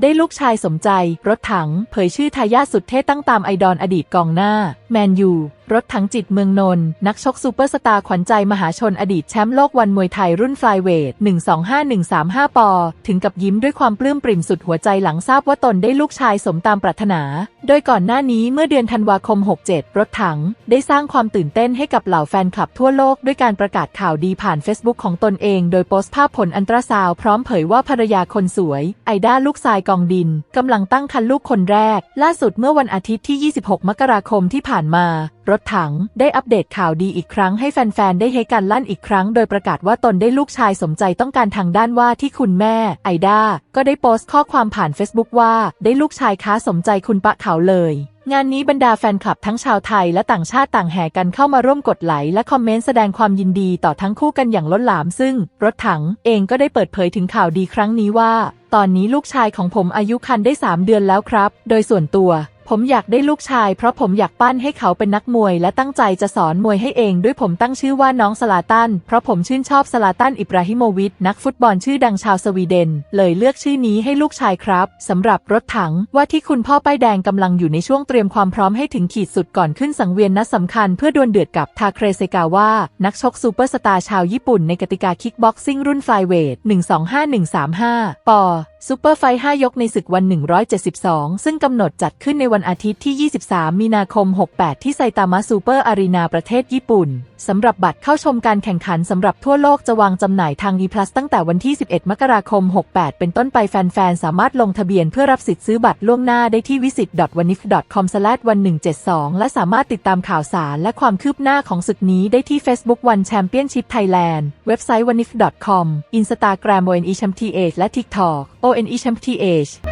ได้ลูกชายสมใจ รถถัง เผยชื่อทายาทสุดเท่ตั้งตามไอดอลอดีตกองหน้า แมนยู รถถังจิตเมืองนนท์นักชกซูเปอร์สตาร์ขวัญใจมหาชนอดีตแชมป์โลกวันมวยไทยรุ่นฟลายเวท 125135 ปอ ถึงกับยิ้มด้วยความปลื้มปริ่มสุดหัวใจหลังทราบว่าตนได้ลูกชายสมตามปรารถนา โดยก่อนหน้านี้เมื่อเดือนธันวาคม 67 รถถัง ได้สร้างความตื่นเต้นให้กับเหล่าแฟนคลับทั่วโลกด้วยการประกาศข่าวดีผ่าน Facebook ของตนเอง โดยโพสต์ภาพผลอันตราซาวพร้อมเผยว่าภรรยาคนสวย ไอด้าลูกทรายกองดินกำลังตั้งครรภ์ลูกคนแรก ล่าสุดเมื่อวันอาทิตย์ที่ 26 มกราคมที่ผ่านมา รถถัง ได้อัปเดตข่าวดีอีกครั้งให้แฟนๆ ได้เฮกันลั่นอีกครั้ง โดยประกาศว่าตนได้ลูกชายสมใจต้องการทางด้านว่าที่คุณแม่ ไอด้าก็ได้โพสต์ข้อความผ่าน Facebook ว่าได้ลูกชายค้าสมใจคุณปะเขาเลยงานนี้บรรดาแฟนคลับทั้งชาวไทยและต่างชาติต่างแห่กันเข้ามาร่วมกดไลค์และคอมเมนต์แสดงความยินดีต่อทั้งคู่กันอย่างล้นหลามซึ่ง รถถังเองก็ได้เปิดเผยถึงข่าวดีครั้งนี้ว่า ตอนนี้ลูกชายของผมอายุคันได้ 3 เดือนแล้วครับ โดยส่วนตัว ผมอยากได้ลูกชายเพราะผมอยากปั้นให้เขาเป็นนักมวยและตั้งใจจะสอนมวยให้เองด้วยผมตั้งชื่อว่าน้องสลาตัน เพราะผมชื่นชอบสลาตันอิบราฮิโมวิชนักฟุตบอลชื่อดังชาวสวีเดน เลยเลือกชื่อนี้ให้ลูกชายครับสำหรับรถถังว่าที่คุณพ่อป้ายแดงกำลังอยู่ในช่วงเตรียมความพร้อมให้ถึงขีดสุดก่อนขึ้นสังเวียนนัดสำคัญเพื่อดวลเดือดกับทาเครเซกาวะนักชกซูเปอร์สตาร์ชาวญี่ปุ่นในกติกาคิกบ็อกซิ่งรุ่นไฟเวท125135ปอ ซูเปอร์ไฟ5ยกในศึกวัน 172 ซึ่งกำหนดจัดขึ้นในวันอาทิตย์ที่ 23 มีนาคม 68 ที่ไซตามะซูเปอร์อารีนาประเทศญี่ปุ่น สำหรับบัตรเข้าชมการแข่งขันสำหรับทั่วโลกจะวางจำหน่ายทาง e plus ตั้งแต่วันที่ 11 มกราคม 68 เป็นต้นไปแฟนๆ สามารถลงทะเบียนเพื่อรับสิทธิ์ซื้อบัตรล่วงหน้าได้ที่ visit.wanif.com/1172 และสามารถติดตามข่าวสารและความคืบหน้าของศึกนี้ได้ที่ Facebook One Championship Thailand เว็บไซต์ wanif.com Instagram onechmth และ TikTok in Champions